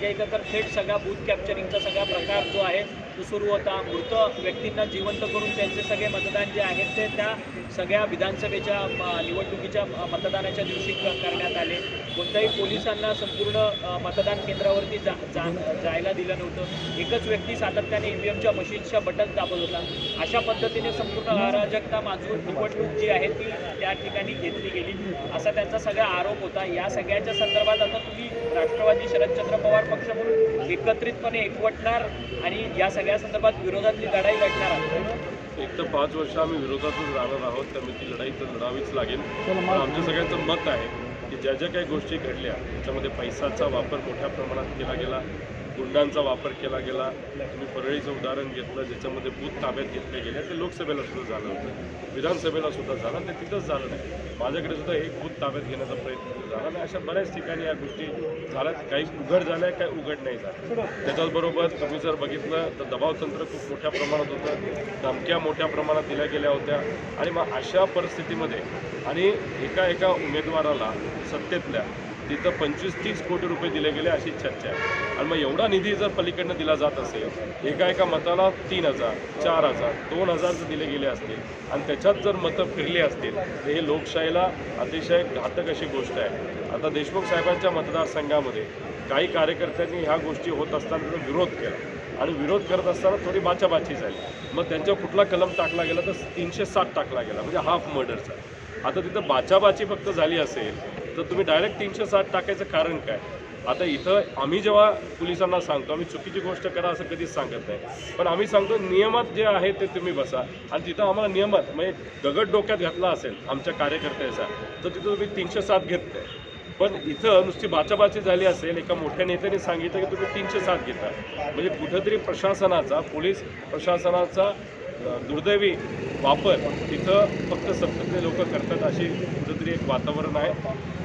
माझ्या इथं तर थेट सगळा बूथ कॅप्चरिंगचा सगळा प्रकार जो आहे तो सुरू होता. मृत व्यक्तींना जिवंत करून त्यांचे सगळे मतदान जे आहेत ते त्या सगळ्या विधानसभेच्या निवडणुकीच्या मतदानाच्या दिवशी करण्यात आले. कोणत्याही पोलिसांना संपूर्ण मतदान केंद्रावरती जा जा जायला दिलं नव्हतं. एकच व्यक्ती सातत्याने ई व्ही एमच्या मशीनच्या बटन दाबत होता. अशा पद्धतीने संपूर्ण अराजकता माजून निवडणूक जी आहे ती त्या ठिकाणी घेतली गेली. असा त्यांचा सगळा आरोप होता. या सगळ्याच्या संदर्भात आता तुम्ही राष्ट्रवादी शरदचंद्र पवार पक्ष म्हणून एकत्रितपणे एकवटणार आणि या सगळ्या संदर्भात विरोधातली लढाई लढणार आहात. एक तर पाच वर्ष आम्ही विरोधातच राहणार आहोत त्यामुळे ती लढाई तर लढावीच लागेल. पण आमच्या सगळ्यांचं मत आहे की ज्या ज्या काही गोष्टी घडल्या त्याच्यामध्ये पैसाचा वापर मोठ्या प्रमाणात केला गेला. गुंडांचा वापर केला गेला. तुम्ही परळीचं उदाहरण घेतलं ज्याच्यामध्ये बूथ ताब्यात घेतले गेले ते लोकसभेला सुद्धा झालं होतं. विधानसभेला सुद्धा झालं ते तिथंच झालं नाही. माझ्याकडे सुद्धा एक बूथ ताब्यात घेण्याचा प्रयत्न झाला आणि अशा बऱ्याच ठिकाणी या गोष्टी झाल्यात. काही उघड झाल्या काही उघड नाही झाल्या. त्याच्याचबरोबर तुम्ही जर बघितलं तर दबावतंत्र खूप मोठ्या प्रमाणात होतं. धमक्या मोठ्या प्रमाणात दिल्या गेल्या होत्या. आणि मग अशा परिस्थितीमध्ये आणि एका एका उमेदवाराला सत्तेतल्या तिथं पंचवीस तीस कोटी रुपये दिले गेले अशी चर्चा आहे. आणि मग एवढा निधी जर पलीकडनं दिला जात असेल एका एका मताला तीन हजार चार हजार दोन हजार जर दिले गेले असतील आणि त्याच्यात जर मतं फिरली असतील तर हे लोकशाहीला अतिशय घातक अशी गोष्ट आहे. आता देशमुख साहेबांच्या मतदारसंघामध्ये काही कार्यकर्त्यांनी ह्या गोष्टी होत असताना विरोध केला. आणि विरोध करत असताना थोडी बाचाबाची झाली. मग त्यांच्यावर कुठला कलम टाकला गेला तर तीनशे सात टाकला गेला म्हणजे हाफ मर्डरचा आता तिथं बाचाबाची फक्त झाली असेल तर तुम्ही डायरेक्ट तीनशे साठ टाकायचं कारण काय? आता इथं आम्ही जेव्हा पोलिसांना सांगतो आम्ही चुकीची गोष्ट करा असं कधीच सांगत नाही. पण आम्ही सांगतो नियमात जे आहे ते तुम्ही बसा. आणि तिथं आम्हाला नियमात म्हणजे दगड डोक्यात घातला असेल आमच्या कार्यकर्त्याचा तर तिथं तुम्ही तीनशे सात घेत नाही पण इथं नुसती बाचाबाची झाली असेल एका मोठ्या नेत्याने सांगितलं की तुम्ही तीनशे सात घेता. म्हणजे कुठंतरी प्रशासनाचा पोलीस प्रशासनाचा दुर्दैवी वापर तिथं फक्त सत्तेतले लोक करतात अशी कुठंतरी एक वातावरण आहे.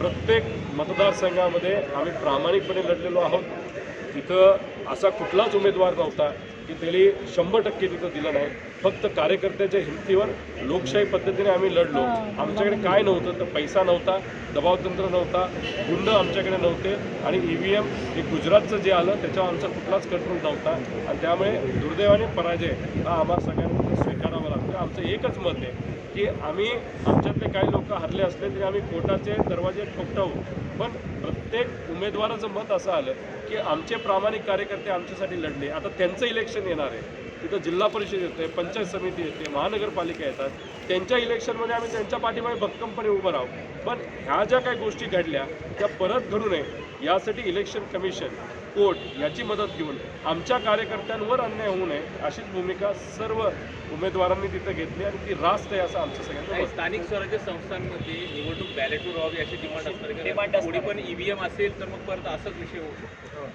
प्रत्येक मतदारसंघामध्ये आम्ही प्रामाणिकपणे लढलेलो आहोत. तिथं असा कुठलाच उमेदवार नव्हता की त्यांनी शंभर टक्के तिथं दिलं नाही. फक्त कार्यकर्त्याच्या हिमतीवर लोकशाही पद्धतीने आम्ही लढलो. आमच्याकडे काय नव्हतं तर पैसा नव्हता दबावतंत्र नव्हता गुंड आमच्याकडे नव्हते आणि ई व्ही एम हे गुजरातचं जे आलं त्याच्यावर आमचा कुठलाच कंट्रोल नव्हता. आणि त्यामुळे दुर्दैवाने पराजय हा आम्हा सगळ्यांना आमचं एकच मत आहे की आम्ही आमच्यातले काही लोक हरले असले तरी आम्ही कोर्टाचे दरवाजे ठोकटावू. पण प्रत्येक उमेदवाराचं मत असं आलं की आमचे प्रामाणिक कार्यकर्ते आमच्यासाठी लढले. आता त्यांचं इलेक्शन येणार आहे. तिथं जिल्हा परिषद येते पंचायत समिती येते महानगरपालिका येतात. त्यांच्या इलेक्शनमध्ये आम्ही त्यांच्या पाठीमागे भक्कमपणे उभं राहू. पण ह्या ज्या काही गोष्टी घडल्या त्या परत घडू नये. यासाठी इलेक्शन कमिशन कोर्ट याची मदत घेऊन आमच्या कार्यकर्त्यांवर अन्याय होऊ नये अशीच भूमिका सर्व उमेदवारांनी तिथं घेतली आणि ती रास्त आहे असं आमचं सगळ्यांचं आहे. स्थानिक स्वराज्य संस्थांमध्ये निवडणूक बॅलेटवर व्हावी अशी डिमांड असणार आहे Demand का असणार. थोडी पण ईव्हीएम असेल तर मग परत असाच विषय होऊ शकतो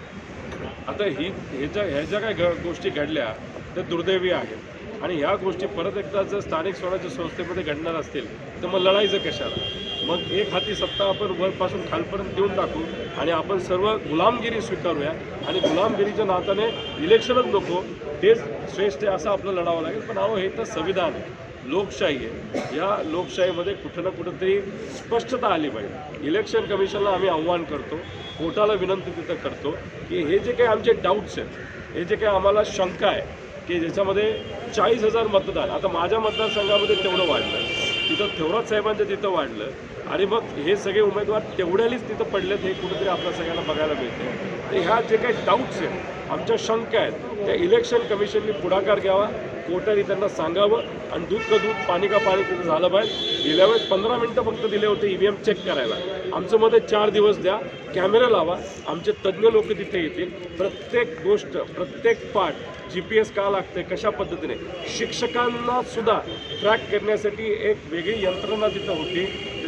आता ही ह्या ज्या ह्या ज्या काही घ- गोष्टी घडल्या त्या दुर्दैवी आहेत आणि ह्या गोष्टी परत एकदा जर स्थानिक स्वराज्य संस्थेमध्ये घडणार असतील तर मग लढायचं कशाला मग एक हाती सत्ता आपण वरपासून खालपर्यंत देऊन टाकू आणि आपण सर्व गुलामगिरी स्वीकारूया. आणि गुलामगिरीच्या नात्याने इलेक्शनच नको तेच श्रेष्ठ आहे असं आपलं लढावं लागेल. पण अहो हे तर संविधान आहे. लोकशाही आहे. या लोकशाहीमध्ये कुठं ना कुठंतरी स्पष्टता आली पाहिजे. इलेक्शन कमिशनला आम्ही आव्हान करतो कोर्टाला विनंती तिथं करतो की हे जे काही आमचे डाऊट्स आहेत हे जे काही आम्हाला शंका आहे की ज्याच्यामध्ये चाळीस हजार मतदान आता माझ्या मतदारसंघामध्ये तेवढं वाढलं. तिथं थेवरात साहेबांचं तिथं वाढलं. आणि मग हे सगळे उमेदवार तेवढ्यालीच तिथं पडलेत हे कुठेतरी आपल्या सगळ्यांना बघायला मिळते तर ह्या जे काही डाऊट्स आहेत आमच्या शंका आहेत त्या इलेक्शन कमिशनने पुढाकार घ्यावा कोर्टाने त्यांना सांगावं आणि दूध का दूध पाणी का पाणी तिथं झालं पाहिजे. गेल्या वेळेस पंधरा मिनटं फक्त दिले होते ई व्ही एम चेक करायला. आमचं मध्ये चार दिवस द्या कॅमेरा लावा आमचे तज्ज्ञ लोक तिथे येतील. प्रत्येक गोष्ट प्रत्येक पाठ जी पी एस का लागते कशा पद्धतीने? शिक्षकांना सुद्धा ट्रॅक करण्यासाठी एक वेगळी यंत्रणा तिथं होती.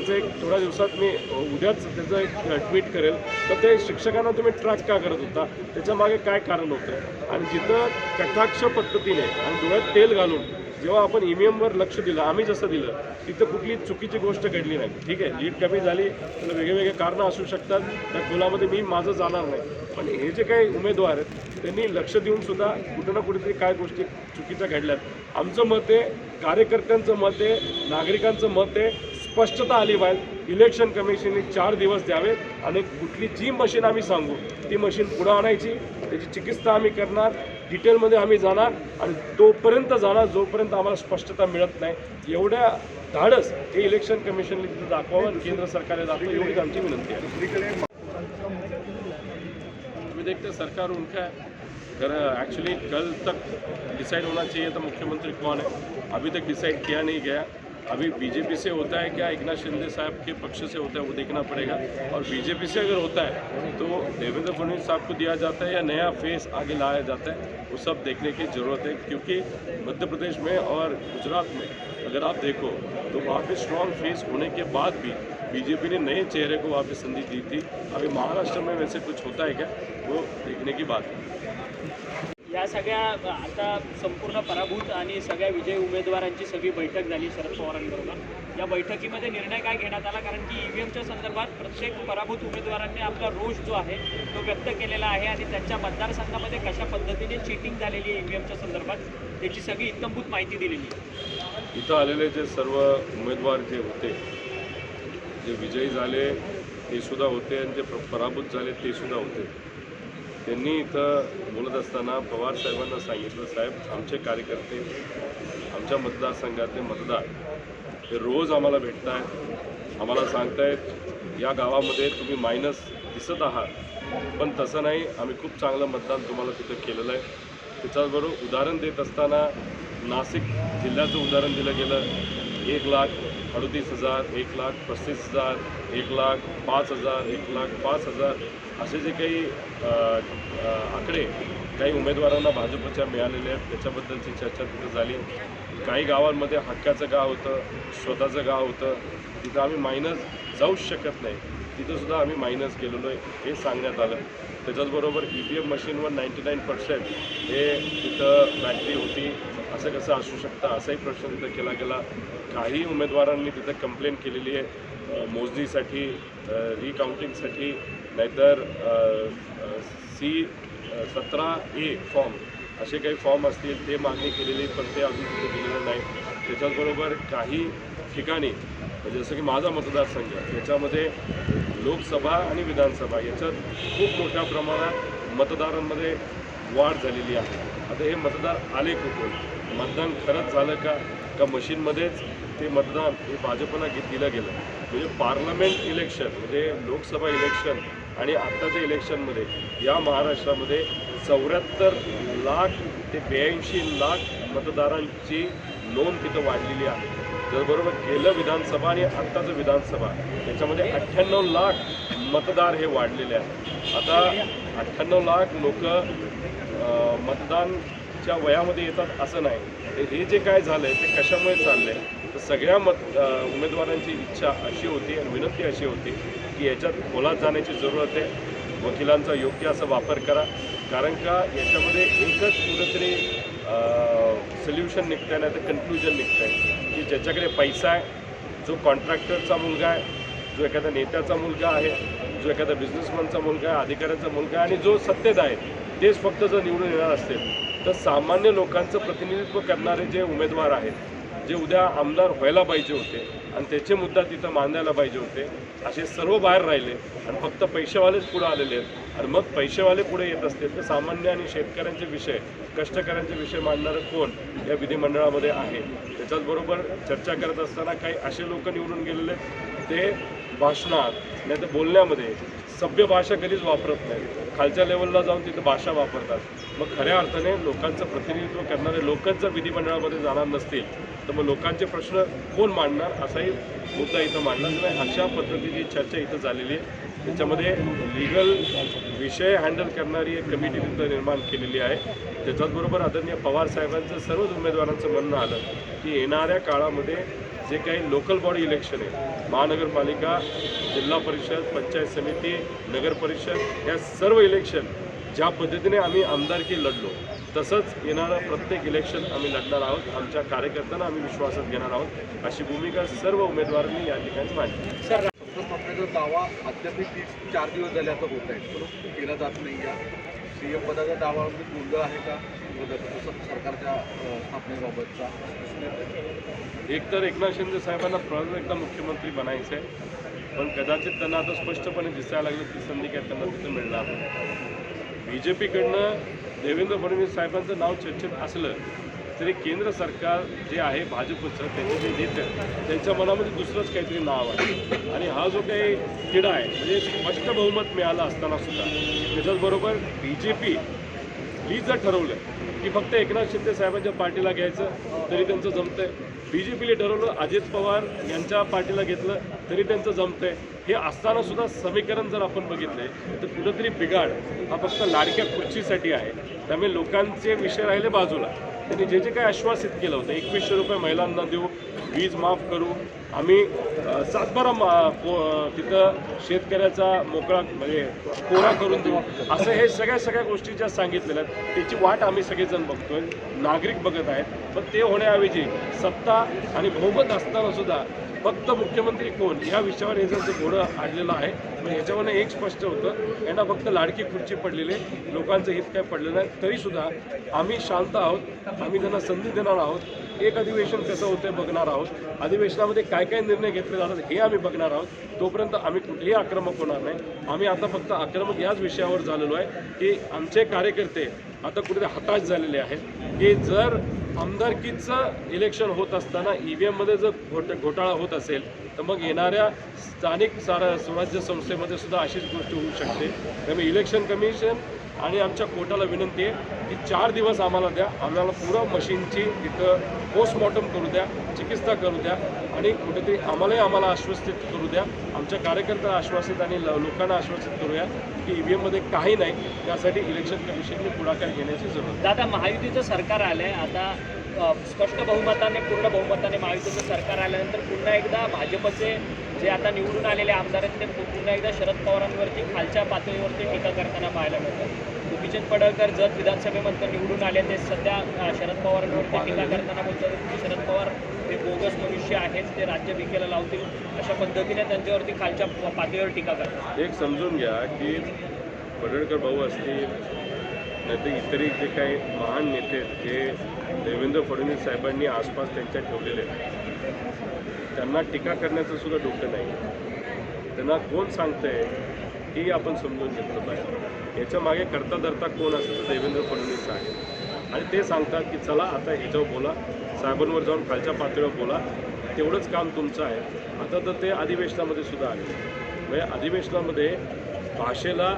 त्याचं एक थोड्या दिवसात मी उद्याच त्याचं एक ट्विट करेल. तर ते शिक्षकांना तुम्ही ट्रॅक का करत होता? त्याच्यामागे काय कारण होतं? आणि जिथं कटाक्ष पद्धतीने आणि डोळ्यात तेल घालून जेव्हा आपण ई लक्ष दिलं आम्ही जसं दिलं तिथं कुठली चुकीची गोष्ट घडली नाही. ठीक आहे लीड कमी झाली तर वेगळे वेगळे कारणं असू शकतात. त्या खोलामध्ये मी माझं जाणार नाही. पण हे जे काही उमेदवार आहेत त्यांनी लक्ष देऊन सुद्धा कुठं ना कुठेतरी काय गोष्टी चुकीच्या घडल्यात. आमचं मत आहे कार्यकर्त्यांचं मत आहे नागरिकांचं मत आहे स्पष्टता आली पाहिजे. इलेक्शन कमिशनने चार दिवस द्यावे आणि कुठली जी मशीन आम्ही सांगू ती मशीन पुढं आणायची त्याची चिकित्सा आम्ही करणार डिटेलमध्ये आम्ही जाणार आणि तोपर्यंत जाणार जोपर्यंत आम्हाला स्पष्टता मिळत नाही. एवढ्या धाडस हे इलेक्शन कमिशनने तिथं दाखवावं आणि केंद्र सरकारने दाखवावं एवढीच आमची विनंती आहे. तुम्ही देखते सरकार उनका है. अगर एक्चुअली कल तक डिसाइड होना चाहिए तर मुख्यमंत्री कौन है? अभी तक डिसाइड किया नहीं गया. अभी बीजेपी से होता है क्या? एकनाथ शिंदे साहब के पक्ष से होता है, वो देखना पड़ेगा। और बीजेपी से अगर होता है तो देवेंद्र फडणवीस साहब को दिया जाता है या नया फेस आगे लाया जाता है, वो सब देखने की ज़रूरत है। क्योंकि मध्य प्रदेश में और गुजरात में अगर आप देखो तो वहाँ स्ट्रॉन्ग फेस होने के बाद भी बीजेपी ने नए चेहरे को वहाँ संधि दी थी। अभी महाराष्ट्र में वैसे कुछ होता है क्या? वो देखने की बात है। या सगळ्या आता संपूर्ण पराभूत आणि सगळ्या विजयी उमेदवारांची सगळी बैठक झाली शरद पवारांबरोबर. या बैठकीमध्ये निर्णय काय घेण्यात आला? कारण की ईव्हीएमच्या संदर्भात प्रत्येक पराभूत उमेदवारांनी आपला रोष जो आहे तो व्यक्त केलेला आहे आणि त्यांच्या मतदारसंघामध्ये कशा पद्धतीने चिटिंग झालेली आहे ईव्हीएमच्या संदर्भात त्याची सगळी इत्तमभूत माहिती दिलेली आहे. इथं आलेले जे सर्व उमेदवार जे होते जे विजयी झाले ते सुद्धा होते आणि जे पराभूत झाले ते सुद्धा होते. त्यांनी इथं बोलत असताना पवार साहेबांना सांगितलं साहेब आमचे कार्यकर्ते आमच्या मतदारसंघातले मतदार हे रोज आम्हाला भेटत आहेत आम्हाला सांगतायत या गावामध्ये तुम्ही मायनस दिसत आहात पण तसं नाही आम्ही खूप चांगलं मतदान तुम्हाला तिथं केलेलं आहे. त्याच्याबरोबर उदाहरण देत असताना नाशिक जिल्ह्याचं उदाहरण दिलं गेलं एक लाख अडतीस हजार एक लाख पस्तीस हजार एक लाख पाच हजार एक लाख पाच हजार असे जे काही आकडे काही उमेदवारांना भाजपच्या मिळालेले आहेत त्याच्याबद्दलची चर्चा तिथं झाली. काही गावांमध्ये हक्काचं गाव होतं स्वतःचं गाव होतं. तिथं आम्ही मायनस जाऊच शकत नाही. तिथंसुद्धा आम्ही मायनस गेलेलो आहे हे सांगण्यात आलं. त्याच्याचबरोबर ई पी एफ मशीनवर नाईंटी नाईन पर्सेंट हे तिथं बॅटरी होती. असं कसं असू शकतं? असाही प्रश्न तिथं केला गेला. काही उमेदवारांनी तिथं कंप्लेंट केलेली आहे. मोजणीसाठी रिकाउंटिंगसाठी नाहीतर सी सतरा ए फॉर्म असे काही फॉर्म असतील ते मागणी केलेली पण ते अजून तिथे दिलेलं नाही त्याच्याचबरोबर काही ठिकाणी म्हणजे जसं की माझा मतदारसंघ याच्यामध्ये लोकसभा आणि विधानसभा याच्यात खूप मोठ्या प्रमाणात मतदारांमध्ये वाढ झालेली आहे. आता हे मतदार आले कुठून? मतदान खरंच झालं का? का मशीनमध्येच ते मतदान हे भाजपला घेत दिलं गेलं? म्हणजे पार्लमेंट इलेक्शन म्हणजे लोकसभा इलेक्शन आणि आत्ताच्या इलेक्शनमध्ये या महाराष्ट्रामध्ये चौऱ्याहत्तर लाख ते ब्याऐंशी लाख मतदारांची नोंद तिथं वाढलेली आहे. त्याचबरोबर गेलं विधानसभा आणि आत्ताचं विधानसभा त्याच्यामध्ये अठ्ठ्याण्णव लाख मतदार हे वाढलेले आहेत. आता अठ्ठ्याण्णव लाख लोक त्या वयामध्ये येतात असं नाही. हे जे काय झालं आहे ते कशामुळे चाललं आहे तर सगळ्या मत उमेदवारांची इच्छा अशी होती आणि विनंती अशी होती की याच्यात खोलात जाण्याची जरूरत आहे. वकिलांचा योग्य असा वापर करा. कारण का याच्यामध्ये एकच कुठंतरी सोल्युशन निघतं आहे नाही तर कन्क्ल्युजन निघतं आहे की ज्याच्याकडे पैसा आहे जो कॉन्ट्रॅक्टरचा मुलगा आहे जो एखाद्या नेत्याचा मुलगा आहे जो एखाद्या बिझनेसमॅनचा मुलगा आहे अधिकाऱ्याचा मुलगा आहे आणि जो सत्तेत आहे तेच फक्त जर निवडून येणार असतील. तर सामान्य लोकांचं प्रतिनिधित्व करणारे जे उमेदवार आहेत जे उद्या आमदार व्हायला पाहिजे होते आणि त्याचे मुद्दा तिथं मांडायला पाहिजे होते असे सर्व बाहेर राहिले आणि फक्त पैसेवालेच पुढे आलेले आहेत. आणि मग पैसेवाले पुढे येत असतील तर सामान्य आणि शेतकऱ्यांचे विषय कष्टकऱ्यांचे विषय मांडणारं कोण या विधिमंडळामध्ये आहे? त्याच्याचबरोबर चर्चा करत असताना काही असे लोक निवडून गेलेले ते भाषणात नाही तर बोलण्यामध्ये सभ्य भाषा कधीच वापरत नाही खालच्या लेवलला जाऊन तिथं भाषा वापरतात. मग खऱ्या अर्थाने लोकांचं प्रतिनिधित्व करणारे लोकच जर विधिमंडळामध्ये जाणार नसतील तर मग लोकांचे प्रश्न कोण मांडणार? असाही मुद्दा इथं मांडला नाही अशा पद्धतीची चर्चा इथं झालेली आहे. त्याच्यामध्ये लिगल विषय हँडल करणारी एक कमिटी तिथं निर्माण केलेली आहे. त्याच्याचबरोबर आदरणीय पवार साहेबांचं सर्वच उमेदवारांचं म्हणणं आलं की येणाऱ्या काळामध्ये जे काही लोकल बॉडी इलेक्शन आहे महानगरपालिका जिल्हा परिषद पंचायत समिती नगर परिषद या सर्व इलेक्शन ज्या पद्धतीने आम्ही आमदारकी लढलो तसंच येणारं प्रत्येक इलेक्शन आम्ही लढणार आहोत. आमच्या कार्यकर्त्यांना आम्ही विश्वासात घेणार आहोत. अशी भूमिका सर्व उमेदवारांनी या ठिकाणी मांडली. सर दावा अद्याप तीस चार दिवस झाले आता होत आहे परंतु केला जात नाही या सी एम पदाचा दावा म्हणजे गोंधळ आहे का? सरकारच्या स्थापनेबाबतचा? एक तर एकनाथ शिंदे साहेबांना परत एकदा मुख्यमंत्री बनायचं आहे पण कदाचित त्यांना आता स्पष्टपणे दिसायला लागलं ती संधी काय त्यांना तिथं मिळणार नाही. बी जे पीकडनं देवेंद्र फडणवीस साहेबांचं नाव चर्चेत असलं तरी केंद्र सरकार जे आहे भाजपचं त्यांचे जे नेते त्यांच्या मनामध्ये दुसरंच काहीतरी नाव आहे. आणि हा जो काही किडा आहे म्हणजे स्पष्ट बहुमत मिळालं असताना सुद्धा त्याच्याचबरोबर बी जे पी ही जर ठरवलं की फक्त एकनाथ शिंदे साहेबांच्या पार्टीला घ्यायचं तरी त्यांचं जमतंय. बी जे पीने ठरवलं अजित पवार यांच्या पार्टीला घेतलं तरी त्यांचं जमतंय. हे असताना सुद्धा समीकरण जर आपण बघितले तर कुठंतरी बिघाड हा फक्त लाडक्या खुर्चीसाठी आहे. त्यामुळे लोकांचे विषय राहिले बाजूला. त्यांनी जे जे काही आश्वासित केलं होतं एकवीसशे रुपये महिलांना देऊ वीज माफ करू आम्ही सातबारा मा तिथं शेतकऱ्याचा मोकळा म्हणजे कोरा करून देऊ. असं हे सगळ्या सगळ्या गोष्टी ज्या सांगितलेल्या आहेत त्याची वाट आम्ही सगळेजण बघतोय. नागरिक बघत आहेत. पण ते होण्याऐवजी सत्ता आणि बहुमत असताना सुद्धा फक्त मुख्यमंत्री कोण? या विषयावर हे जर घोडं आणलेलं आहे मग ह्याच्यावरनं एक स्पष्ट होतं यांना फक्त लाडकी खुर्ची पडलेले लोकांचं हित काय पडलेलं नाही तरीसुद्धा आम्ही शांत आहोत. आम्ही त्यांना संधी देणार आहोत. एक अधिवेशन कसं होतं बघणार आहोत. अधिवेशनामध्ये काय काय निर्णय घेतले जातात हे आम्ही बघणार आहोत. तोपर्यंत आम्ही कुठेही आक्रमक होणार नाही. आम्ही आता फक्त आक्रमक याच विषयावर झालेलो आहे की आमचे कार्यकर्ते आता कुठेतरी हताश झालेले आहेत की जर आमदारकीचं इलेक्शन होत असताना ई व्ही एममध्ये जर घोट घोटाळा होत असेल तर मग येणाऱ्या स्थानिक सारा स्वराज्य संस्थेमध्ये सुद्धा अशीच गोष्ट होऊ शकते. त्यामुळे इलेक्शन कमिशन आणि आमच्या कोर्टाला विनंती आहे की चार दिवस आम्हाला द्या. आम्हाला पुरं मशीनची तिथं पोस्टमॉर्टम करू द्या चिकित्सा करू द्या आणि कुठेतरी आम्हालाही आम्हाला आश्वसित करू द्या. आमच्या कार्यकर्त्यांना आश्वासित आणि ल- लोकांना आश्वासित करूया की ई व्ही एममध्ये काही नाही. त्यासाठी इलेक्शन कमिशनने पुढाकार घेण्याची जरूर आहे. दादा महायुतीचं सरकार आलं आहे आता स्पष्ट बहुमताने पूर्ण बहुमताने महायुतीचं सरकार आल्यानंतर पुन्हा एकदा भाजपचे जे आता निवडून आलेले आमदार आहेत ते पुन्हा एकदा शरद पवारांवरती खालच्या पातळीवरती टीका करताना पाहायला मिळतं गोपीचंद पडळकर जत विधानसभेमधनं निवडून आले ते सध्या शरद पवारांवरती टीका करताना बोलतात. की शरद पवार हे बोगस मनुष्य आहेत ते राज्य विकेला लावतील अशा पद्धतीने त्यांच्यावरती खालच्या पातळीवर टीका करतात. एक समजून घ्या की पडळकर भाऊ असतील नाहीतर इतरही जे काही महान नेते आहेत, जे देवेंद्र फडणवीस साहेबांनी आसपास त्यांच्या ठेवलेले आहेत त्यांना टीका करण्याचं सुद्धा डोकं नाही. त्यांना कोण सांगतंय ही आपण समजून घेतलं पाहिजे. याच्या मागे करता धरता कोण असतं तर देवेंद्र फडणवीस आहे आणि ते सांगतात की चला आता ह्याच्यावर बोला साहेबांवर जाऊन खालच्या पातळीवर बोला. तेवढंच काम तुमचं आहे. आता तर ते अधिवेशनामध्ये सुद्धा आले. म्हणजे अधिवेशनामध्ये भाषेला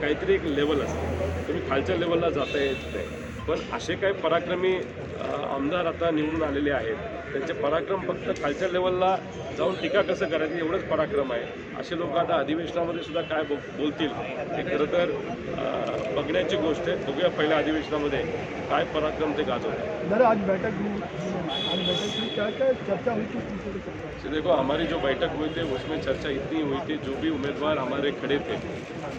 काहीतरी एक लेवल असते. तुम्ही खालच्या लेवलला जाता येत नाही पण असे काही पराक्रमी आमदार आता निवडून आलेले आहेत. त्यांचे पराक्रम फक्त खालच्या लेवलला जाऊन टीका कसं करायचं एवढंच पराक्रम आहे. असे लोक आता अधिवेशनामध्ये सुद्धा काय बो बोलतील हे खरं तर बघण्याची गोष्ट आहे. बघूया पहिल्या अधिवेशनामध्ये काय पराक्रम ते गाजवतात आज बैठक चर्चा देखो हमारी जो बैठक हुई थी उसमें चर्चा इतनी हुई थी जो भी उम्मीदवार हमारे खड़े थे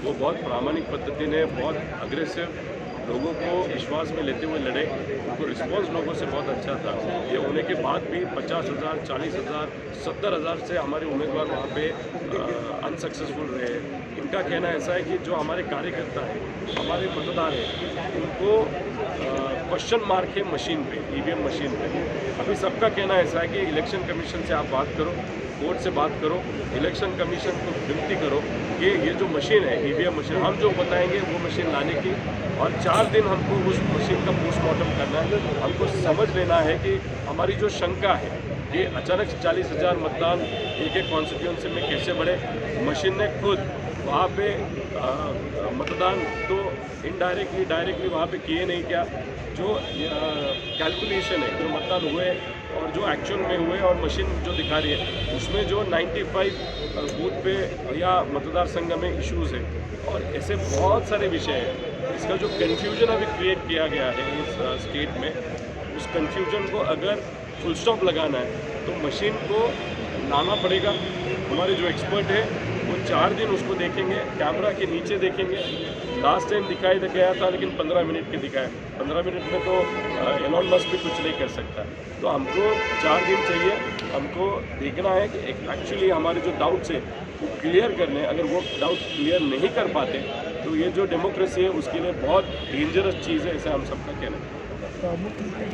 वो बहुत प्रामाणिक पद्धति ने बहुत अग्रेसिव लोगों को विश्वास में लेते हुए लड़े, उनको रिस्पॉन्स लोगों से बहुत अच्छा था। ये होने के बाद भी पचास हज़ार, चालीस हज़ार, सत्तर हज़ार से हमारे उम्मीदवार वहाँ पे अनसक्सेसफुल रहे। इनका कहना ऐसा है कि जो हमारे कार्यकर्ता हैं, हमारे मतदार हैं, उनको क्वेश्चन मार्क है मशीन पे ईवीएम मशीन पे। अभी सबका कहना ऐसा है कि इलेक्शन कमीशन से आप बात करो। कोर्ट से बात करो, इलेक्शन कमीशन को विनती करो कि ये जो मशीन है ईवीएम मशीन, हम जो बताएँगे वो मशीन लाने की और चार दिन हमको उस मशीन का पोस्टमार्टम करना है। हमको समझ लेना है कि हमारी जो शंका है कि अचानक चालीस हज़ार मतदान एक एक कॉन्स्टिट्यूंसी में कैसे बढ़े? मशीन ने खुद वहाँ पे मतदान तो इनडायरेक्टली डायरेक्टली वहाँ पे किए नहीं क्या? जो कैलकुलेशन है, जो मतदान हुए और जो एक्चुअल में हुए और मशीन जो दिखा रही है, उसमें जो 95 बूथ पे या मतदार संघ में इश्यूज़ है। और ऐसे बहुत सारे विषय हैं। इसका जो कन्फ्यूज़न अभी क्रिएट किया गया है इस स्टेट में, उस कन्फ्यूज़न को अगर फुल स्टॉप लगाना है तो मशीन को लाना पड़ेगा। हमारे जो एक्सपर्ट है चार दिन उसको देखेंगे कैमरा के नीचे देखेंगे। लास्ट टाइम दिखाई तो गया था, लेकिन पंद्रह मिनट के दिखाया पंद्रह मिनट में तो एलॉन मस्क भी कुछ नहीं कर सकता। तो हमको चार दिन चाहिए। हमको देखना है कि एक्चुअली हमारे जो डाउट्स है, वो क्लियर करने। अगर वो डाउट्स क्लियर नहीं कर पाते तो ये जो डेमोक्रेसी है, उसके लिए बहुत डेंजरस चीज़ है, ऐसा हम सबका कहना है।